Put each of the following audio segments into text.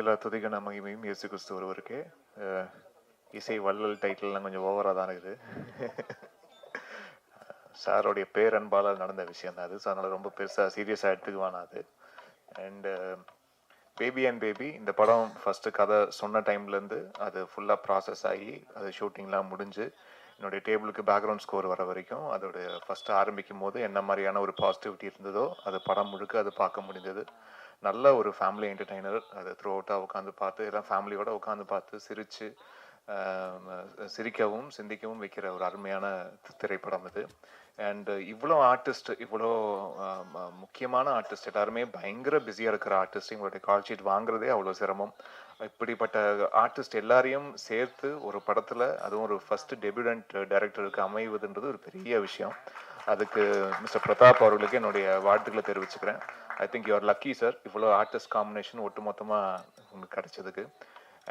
எல்லா துதிகன மகிமையும் இயேசு கிறிஸ்து ஒருவருக்கு. இசை வள்ளல் டைட்டில்லாம் கொஞ்சம் ஓவராக தான் இருக்குது. சாரோடைய பேரன்பால் நடந்த விஷயம் தான் அது. ஸோ அதனால் ரொம்ப பெருசாக சீரியஸாக எடுத்துக்குவானா அது. அண்டு பேபி அண்ட் பேபி இந்த படம் ஃபஸ்ட்டு கதை சொன்ன டைம்லேருந்து அது ஃபுல்லாக ப்ராசஸ் ஆகி அது ஷூட்டிங்லாம் முடிஞ்சு என்னுடைய டேபிளுக்கு பேக்ரவுண்ட் ஸ்கோர் வர வரைக்கும் அதோடைய ஃபஸ்ட்டு ஆரம்பிக்கும் போது என்ன மாதிரியான ஒரு பாசிட்டிவிட்டி இருந்ததோ அது படம் முழுக்க அது பார்க்க முடிந்தது. நல்ல ஒரு ஃபேமிலி என்டர்டெய்னர் அது த்ரூ அவுட்டாக உட்காந்து பார்த்து எல்லாம் ஃபேமிலியோட உட்காந்து பார்த்து சிரித்து சிரிக்கவும் சிந்திக்கவும் வைக்கிற ஒரு அருமையான திரைப்படம் இது. அண்ட் இவ்வளோ ஆர்டிஸ்ட் இவ்வளோ ம- முக்கியமான ஆர்டிஸ்ட் எல்லாருமே பயங்கர பிஸியாக இருக்கிற ஆர்டிஸ்ட் இவங்களுடைய கால் ஷீட் வாங்குறதே அவ்வளோ சிரமம். இப்படிப்பட்ட ஆர்டிஸ்ட் எல்லாரையும் சேர்த்து ஒரு படத்தில் அதுவும் ஒரு ஃபர்ஸ்ட் டெபியூடன்ட் டைரக்டருக்கு அமைவதுன்றது ஒரு பெரிய விஷயம். அதுக்கு மிஸ்டர் பிரதாப் அவர்களுக்கு என்னுடைய வாழ்த்துக்களை தெரிவிச்சுக்கிறேன். I think you're lucky sir இவ்வளோ ஆர்டிஸ்ட் காம்பினேஷன் ஒட்டு மொத்தமாக உங்களுக்கு கிடைச்சதுக்கு.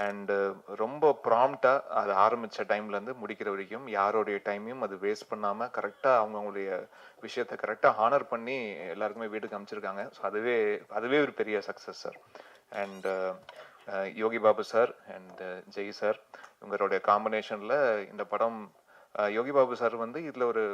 அண்டு uh, ரொம்ப ப்ராம்ப்டாக அது ஆரம்பித்த டைம்லேருந்து முடிக்கிற வரைக்கும் யாரோடைய டைமையும் அது வேஸ்ட் பண்ணாமல் கரெக்டாக அவங்கவுங்களுடைய விஷயத்தை கரெக்டாக ஹானர் பண்ணி எல்லாருக்குமே வீட்டுக்கு அமைச்சிருக்காங்க ஸோ அதுவே அதுவே ஒரு பெரிய success sir and Yogi Babu sir and uh, Jai sir இவங்களுடைய காம்பினேஷனில் இந்த படம் uh, யோகி பாபு சார் வந்து இதில் ஒரு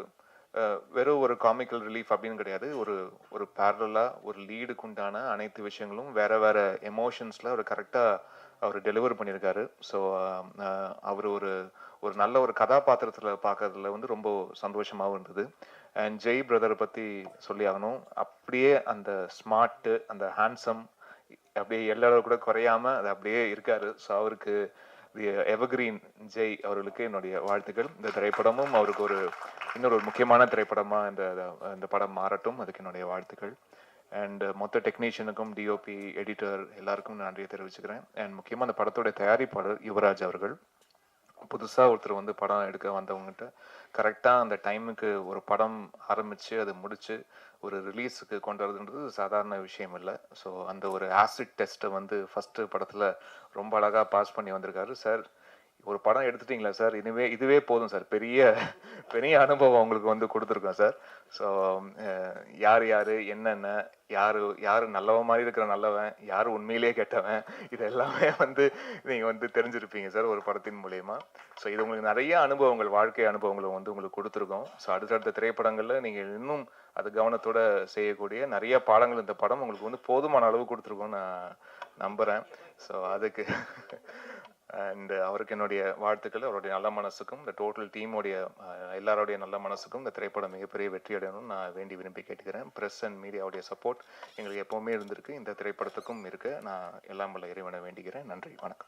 வெறும் ஒரு காமிக்கல் ரிலீஃப் அப்படின்னு கிடையாது. ஒரு ஒரு பேரலாக ஒரு லீடுக்கு உண்டான அனைத்து விஷயங்களும் வேற வேற எமோஷன்ஸில் அவர் கரெக்டாக அவர் டெலிவர் பண்ணியிருக்காரு ஸோ அவர் ஒரு ஒரு நல்ல ஒரு கதாபாத்திரத்தில் பார்க்கறதுல வந்து ரொம்ப சந்தோஷமாகவும் இருந்தது. அண்ட் ஜெய் பிரதரை பற்றி சொல்லி ஆகணும். அப்படியே அந்த ஸ்மார்ட்டு அந்த ஹேண்ட்ஸம் அப்படியே எல்லாரும் கூட குறையாம அது அப்படியே இருக்காரு. ஸோ அவருக்கு எவர்கிரீன் ஜெய் அவர்களுக்கு என்னுடைய வாழ்த்துக்கள். இந்த திரைப்படமும் அவருக்கு ஒரு இன்னொரு ஒரு முக்கியமான திரைப்படமாக இந்த இந்த படம் மாறட்டும். அதுக்கு என்னுடைய வாழ்த்துக்கள். அண்ட் மொத்த டெக்னீஷியனுக்கும் டிஓபி எடிட்டர் எல்லாருக்கும் நன்றியை தெரிவிச்சுக்கிறேன். அண்ட் முக்கியமாக அந்த படத்தோட தயாரிப்பாளர் யுவராஜ் அவர்கள். புதுசாக ஒருத்தர் வந்து படம் எடுக்க வந்தவங்ககிட்ட கரெக்டாக அந்த டைமுக்கு ஒரு படம் ஆரம்பித்து அது முடித்து ஒரு ரிலீஸுக்கு கொண்டு வரதுன்றது சாதாரண விஷயம் இல்லை. ஸோ அந்த ஒரு ஆசிட் டெஸ்ட்டை வந்து ஃபஸ்ட்டு படத்தில் ரொம்ப அழகாக பாஸ் பண்ணி வந்திருக்காரு. சார் ஒரு படம் எடுத்துட்டீங்களா சார்? இதுவே இதுவே போதும் சார். பெரிய பெரிய அனுபவம் உங்களுக்கு வந்து கொடுத்துருக்கோம் சார். ஸோ யார் யார் என்னென்ன யார் யார் நல்லவன் மாதிரி இருக்கிற நல்லவன் யார் உண்மையிலேயே கெட்டவன் இது எல்லாமே வந்து நீங்கள் வந்து தெரிஞ்சிருப்பீங்க சார் ஒரு படத்தின் மூலயமா. ஸோ இது உங்களுக்கு நிறைய அனுபவங்கள் வாழ்க்கை அனுபவங்களை வந்து உங்களுக்கு கொடுத்துருக்கோம். ஸோ அடுத்தடுத்த திரைப்படங்களில் நீங்கள் இன்னும் அது கவனத்தோட செய்யக்கூடிய நிறைய பாடங்கள் இந்த படம் உங்களுக்கு வந்து போதுமான அளவு கொடுத்துருக்கோம்னு நான் நம்புகிறேன் ஸோ அதுக்கு அண்ட் uh, அவருக்கு என்னுடைய வாழ்த்துக்கள் அவருடைய நல்ல மனசுக்கும் இந்த டோட்டல் டீமுடைய uh, எல்லாருடைய நல்ல மனசுக்கும் இந்த திரைப்படம் மிகப்பெரிய வெற்றி அடையணும்னு நான் வேண்டி விரும்பி கேட்டுக்கிறேன். ப்ரெஸ் அண்ட் மீடியாவுடைய சப்போர்ட் எங்களுக்கு எப்போவுமே இருந்திருக்கு. இந்த திரைப்படத்துக்கும் இருக்குது நான் எல்லாம் வல்ல இறைவனை வேண்டிக்கிறேன். நன்றி. வணக்கம்.